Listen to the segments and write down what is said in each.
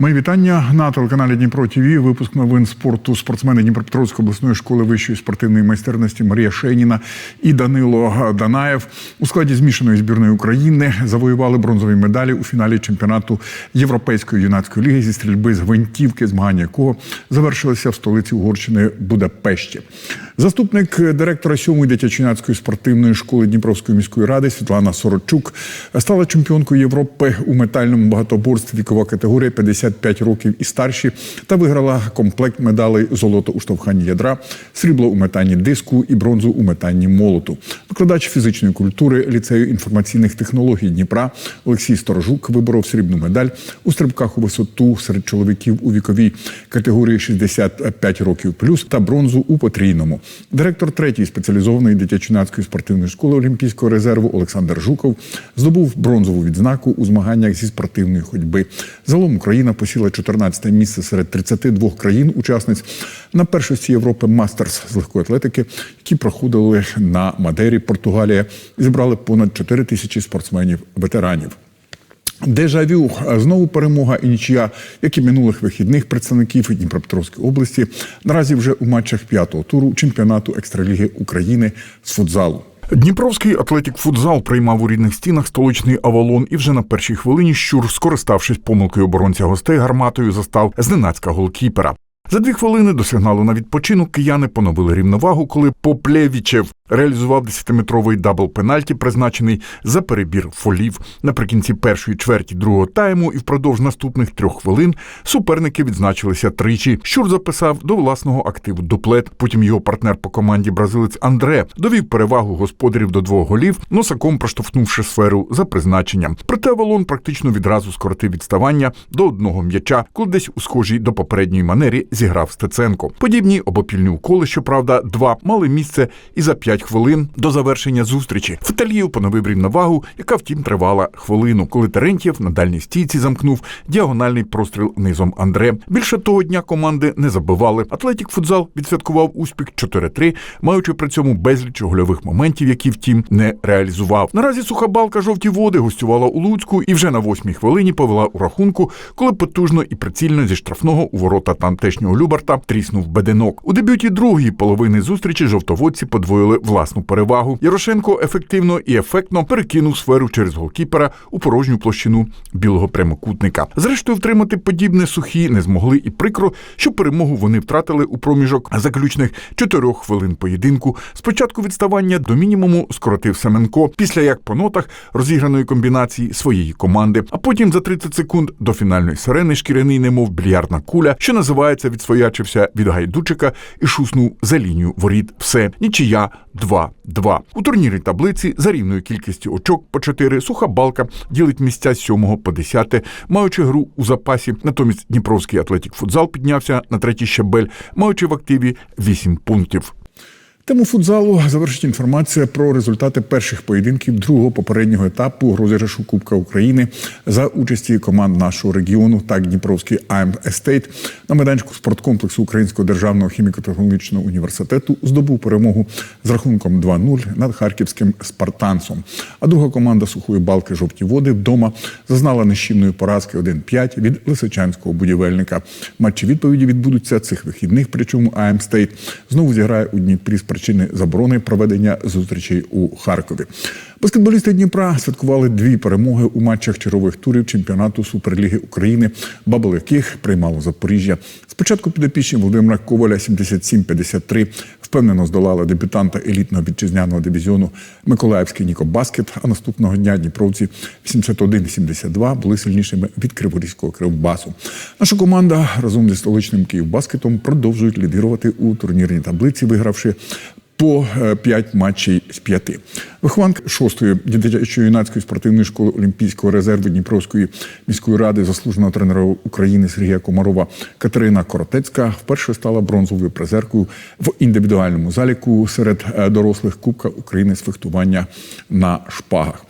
Мої вітання на телеканалі Дніпро ТВ. Випуск новин спорту спортсмени Дніпропетровської обласної школи вищої спортивної майстерності Марія Шеніна і Данило Данаєв у складі змішаної збірної України завоювали бронзові медалі у фіналі чемпіонату Європейської юнацької ліги зі стрільби з гвинтівки, змагання якого завершилися в столиці Угорщини Будапешті. Заступник директора сьомої дитячо-юнацької спортивної школи Дніпровської міської ради Світлана Сорочук стала чемпіонкою Європи у метальному багатоборстві вікова категорія 55 років і старші та виграла комплект медалей золото у штовханні ядра, срібло у метанні диску і бронзу у метанні молоту. Викладач фізичної культури ліцею інформаційних технологій Дніпра Олексій Сторожук виборов срібну медаль у стрибках у висоту серед чоловіків у віковій категорії 65 років плюс та бронзу у потрійному. Директор третьої спеціалізованої дитячо-юнацької спортивної школи Олімпійського резерву Олександр Жуков здобув бронзову відзнаку у змаганнях зі спортивної ходьби. Загалом Україна посіла 14 місце серед 32 країн-учасниць на першості Європи Мастерс з легкої атлетики, які проходили на Мадері, Португалія, зібрали понад 4 тисячі спортсменів-ветеранів. Дежавю знову перемога і нічия, як і минулих вихідних представників Дніпропетровської області. Наразі вже у матчах п'ятого туру чемпіонату екстраліги України з футзалу. Дніпровський атлетік футзал приймав у рідних стінах столичний Авалон, і вже на першій хвилині щур, скориставшись помилкою оборонця гостей, гарматою застав зненацька голкіпера. За дві хвилини до сигналу на відпочинок кияни поновили рівновагу, коли Поплєвічев реалізував 10-метровий дабл пенальті, призначений за перебір фолів. Наприкінці першої чверті другого тайму і впродовж наступних трьох хвилин суперники відзначилися тричі. Щур записав до власного активу дуплет. Потім його партнер по команді бразилець Андре довів перевагу господарів до двох голів, носаком проштовхнувши сферу за призначенням. Проте Авалон практично відразу скоротив відставання до одного м'яча, коли десь у схожій до попередньої манері зіграв Стеценко. Подібні обопільні уколи, щоправда, два мали місце і за п'ять хвилин до завершення зустрічі. Феталіїв поновив рівновагу, яка втім тривала хвилину, коли Терентьєв на дальній стійці замкнув діагональний простріл низом Андре. Більше того дня команди не забивали. Атлетік футзал відсвяткував успіх 4-3, маючи при цьому безліч гольових моментів, які втім не реалізував. Наразі суха балка жовті води гостювала у Луцьку і вже на восьмій хвилині повела у рахунку, коли потужно і прицільно зі штрафного у ворота тамтешнього Любарта тріснув беденок. У дебюті другої половини зустрічі жовтоводці подвоїли власну перевагу. Ярошенко ефективно і ефектно перекинув сферу через голкіпера у порожню площину білого прямокутника. Зрештою, втримати подібне сухі не змогли і прикро, що перемогу вони втратили у проміжок заключних чотирьох хвилин поєдинку. Спочатку відставання до мінімуму скоротив Семенко, після як по нотах розіграної комбінації своєї команди. А потім за 30 секунд до фінальної сирени шкіряний, немов більярдна куля, що називається, відсвоячився від гайдучика і шуснув за лінію воріт. Все нічия 2-2. У турнірній таблиці за рівною кількістю очок по 4 суха балка ділить місця з 7 по 10, маючи гру у запасі. Натомість Дніпровський атлетік футзал піднявся на третій щабель, маючи в активі 8 пунктів. Тему футзалу завершить інформація про результати перших поєдинків другого попереднього етапу розіграшу Кубка України за участі команд нашого регіону так Дніпровський АМ Естейт на майданчику спорткомплексу Українського державного хіміко-технологічного університету здобув перемогу з рахунком 2-0 над харківським Спартансом. А друга команда сухої балки жовті води вдома зазнала нищівної поразки 1-5 від лисичанського будівельника. Матчі відповіді відбудуться цих вихідних. Причому АМ Стейт знову зіграє у Дніпрі з причини заборони проведення зустрічей у Харкові. Баскетболісти Дніпра святкували дві перемоги у матчах чергових турів чемпіонату Суперліги України, бабл яких приймало Запоріжжя. Спочатку підопічні Володимира Коваля 77-53 впевнено здолали дебютанта елітного вітчизняного дивізіону Миколаївський Ніко Баскет. А наступного дня Дніпровці 81-72 були сильнішими від Криворізького Кривбасу. Наша команда разом зі столичним Київбаскетом продовжують лідирувати у турнірній таблиці, вигравши по 5 матчей з 5. Вихованка 6-ї дитячо-юнацької спортивної школи Олімпійського резерву Дніпровської міської ради, заслуженого тренера України Сергія Комарова Катерина Коротецька вперше стала бронзовою призеркою в індивідуальному заліку серед дорослих Кубка України з фехтування на шпагах.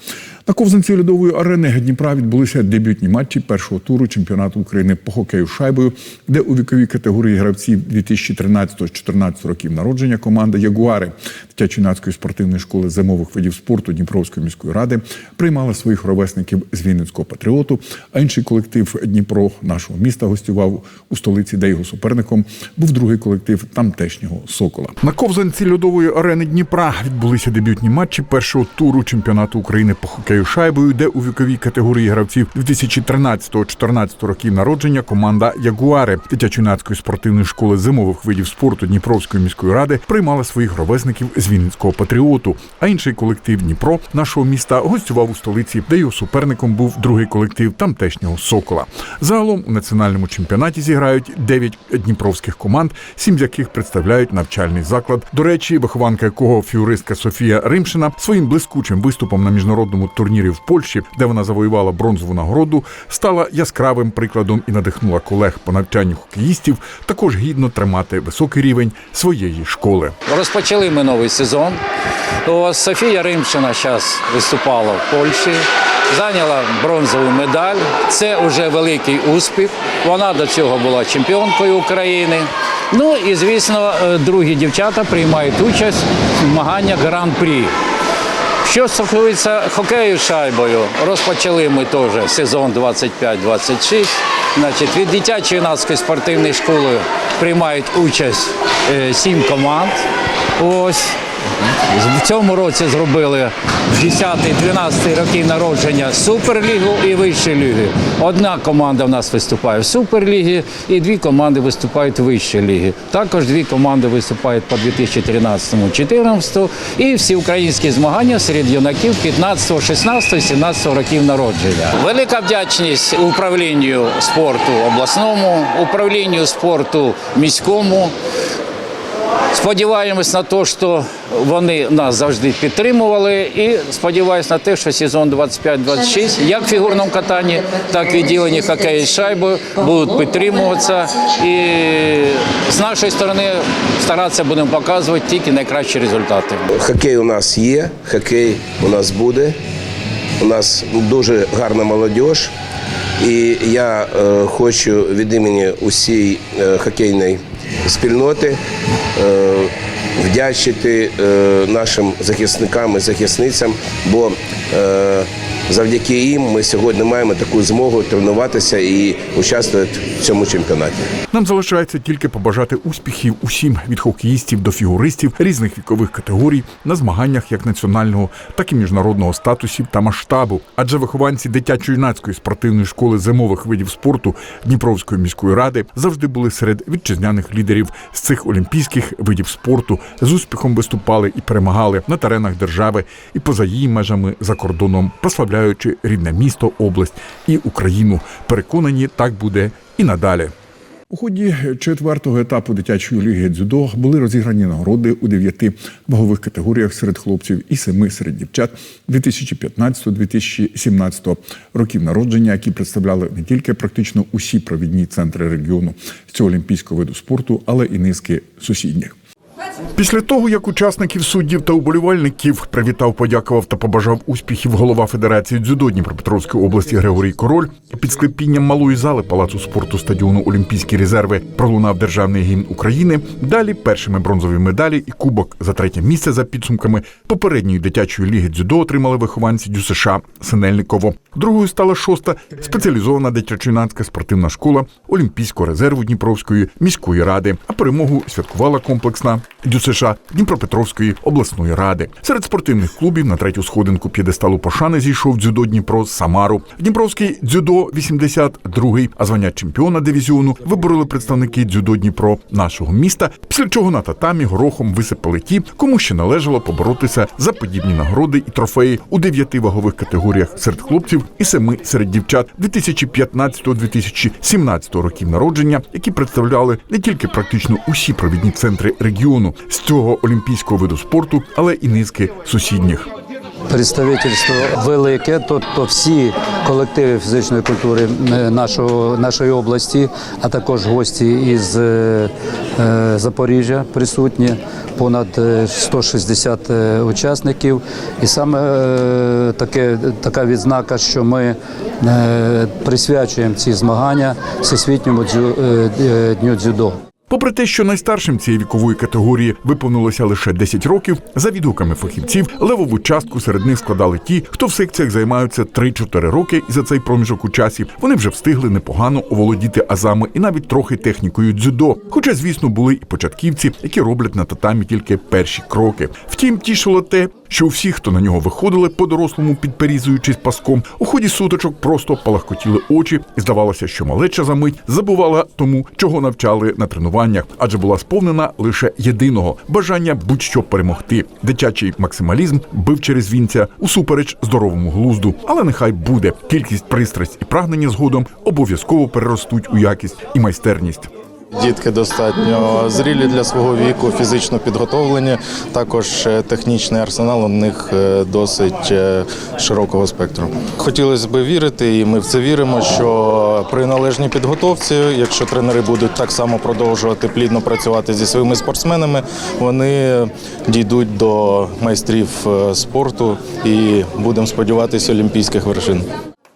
На ковзанці льодової арени Дніпра відбулися дебютні матчі першого туру чемпіонату України по хокею шайбою, де у віковій категорії гравців 2013-2014 років народження команда Ягуари дитячо-юнацької спортивної школи зимових видів спорту Дніпровської міської ради приймала своїх ровесників з Вінницького патріоту. А інший колектив Дніпро нашого міста гостював у столиці, де його суперником був другий колектив тамтешнього Сокола. На ковзанці льодової арени Дніпра відбулися дебютні матчі першого туру чемпіонату України по хокею шайбою, де у віковій категорії гравців 2013-14 років народження команда Ягуари дитячо-юнацької спортивної школи зимових видів спорту Дніпровської міської ради приймала своїх ровесників з Вінницького патріоту. А інший колектив Дніпро нашого міста гостював у столиці, де його суперником був другий колектив тамтешнього Сокола. Загалом у національному чемпіонаті зіграють 9 дніпровських команд, сім з яких представляють навчальний заклад. До речі, вихованка якого фігуристка Софія Римшина своїм блискучим виступом на міжнародному турнірі в Польщі, де вона завоювала бронзову нагороду, стала яскравим прикладом і надихнула колег по навчанню хокеїстів також гідно тримати високий рівень своєї школи. Розпочали ми новий сезон. Ось Софія Римшина зараз виступала в Польщі, зайняла бронзову медаль. Це вже великий успіх. Вона до цього була чемпіонкою України. Ну і звісно, е, другі дівчата приймають участь в змаганнях Гран-прі. Що стосується хокею шайбою, розпочали ми теж сезон 25-26. Значить, від дитячої юнацької спортивної школи приймають участь е, сім команд. Ось в цьому році зробили 10-12 роки народження Суперлігу і Вищої ліги. Одна команда в нас виступає в Суперлігі, і дві команди виступають в Вищій лігі. Також дві команди виступають по 2013-2014 і всі українські змагання серед юнаків 15, 16, 17 років народження. Велика вдячність управлінню спорту обласному, управлінню спорту міському. Сподіваємось на те, що вони нас завжди підтримували, і сподіваюся на те, що сезон 25-26, як в фігурному катанні, так і відділенні хокею з шайбою будуть підтримуватися. І з нашої сторони старатися будемо показувати тільки найкращі результати. Хокей у нас є, хокей у нас буде. У нас дуже гарна молодь. І я е, хочу від імені усієї е, хокейної спільноти е, вдячити е, нашим захисникам і захисницям, бо е, завдяки їм ми сьогодні маємо таку змогу тренуватися і участвувати в цьому чемпіонаті. Нам залишається тільки побажати успіхів усім від хокеїстів до фігуристів різних вікових категорій на змаганнях як національного, так і міжнародного статусів та масштабу. Адже вихованці дитячо-юнацької спортивної школи зимових видів спорту Дніпровської міської ради завжди були серед вітчизняних лідерів з цих олімпійських видів спорту. З успіхом виступали і перемагали на теренах держави і поза її межами за кордоном, прославляючи рідне місто, область і Україну. Переконані, так буде і надалі. У ході четвертого етапу дитячої ліги дзюдо були розіграні нагороди у дев'яти вагових категоріях серед хлопців і семи серед дівчат 2015-2017 років народження, які представляли не тільки практично усі провідні центри регіону з цього олімпійського виду спорту, але і низки сусідніх. Після того, як учасників суддів та уболівальників привітав, подякував та побажав успіхів голова Федерації дзюдо Дніпропетровської області Григорій Король, під склепінням малої зали палацу спорту стадіону Олімпійські резерви пролунав державний гімн України. Далі першими бронзові медалі і кубок за третє місце за підсумками попередньої дитячої ліги дзюдо отримали вихованці ДЮСШ Синельниково. Другою стала шоста спеціалізована дитячо-юнацька спортивна школа Олімпійського резерву Дніпровської міської ради. А перемогу святкувала комплексна ДЮСШ Дніпропетровської обласної ради. Серед спортивних клубів на третю сходинку п'єдесталу пошани зійшов дзюдо Дніпро з Самару. Дніпровський дзюдо 82-й, а звання чемпіона дивізіону вибороли представники дзюдо Дніпро нашого міста. Після чого на татамі горохом висипали ті, кому ще належало поборотися за подібні нагороди і трофеї у дев'яти вагових категоріях серед хлопців і семи серед дівчат 2015-2017 років народження, які представляли не тільки практично усі провідні центри регіону з цього олімпійського виду спорту, але і низки сусідніх. Представительство велике, тобто всі колективи фізичної культури е, нашого, нашої області, а також гості із е, е, Запоріжжя присутні, понад е, 160 е, учасників. І саме таке, така відзнака, що ми присвячуємо ці змагання Всесвітньому дню дзюдо. Попри те, що найстаршим цієї вікової категорії виповнилося лише 10 років, за відгуками фахівців левову частку серед них складали ті, хто в секціях займаються 3-4 роки, і за цей проміжок у часі вони вже встигли непогано оволодіти азами і навіть трохи технікою дзюдо. Хоча, звісно, були і початківці, які роблять на татамі тільки перші кроки. Втім, тішило те, що у всіх, хто на нього виходили, по-дорослому підперізуючись паском, у ході суточок просто палахкотіли очі, і здавалося, що малеча за мить забувала тому, чого навчали на тренуваннях, адже була сповнена лише єдиного бажання будь-що перемогти. Дитячий максималізм бив через вінця усупереч здоровому глузду. Але нехай буде кількість пристрасть і прагнення згодом обов'язково переростуть у якість і майстерність. Дітки достатньо зрілі для свого віку, фізично підготовлені. Також е, технічний арсенал у них е, досить е, широкого спектру. Хотілося б вірити, і ми в це віримо, що при належній підготовці, якщо тренери будуть так само продовжувати плідно працювати зі своїми спортсменами, вони дійдуть до майстрів спорту і будемо сподіватися олімпійських вершин.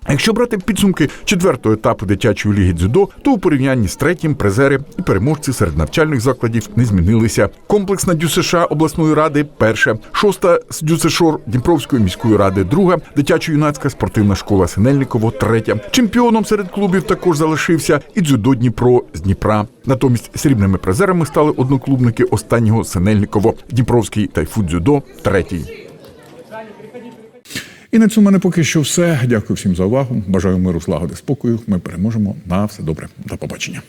Якщо брати підсумки четвертого етапу дитячої ліги дзюдо, то у порівнянні з третім призери і переможці серед навчальних закладів не змінилися. Комплексна ДЮСШ обласної ради перша, шоста з ДЮСШОР Дніпровської міської ради друга, дитячо-юнацька спортивна школа Синельниково третя. Чемпіоном серед клубів також залишився і дзюдо Дніпро з Дніпра. Натомість срібними призерами стали одноклубники останнього Синельниково, Дніпровський тайфу дзюдо третій. І на цьому мене поки що все. Дякую всім за увагу. Бажаю миру, злагоди, спокою. Ми переможемо. На все добре. До побачення.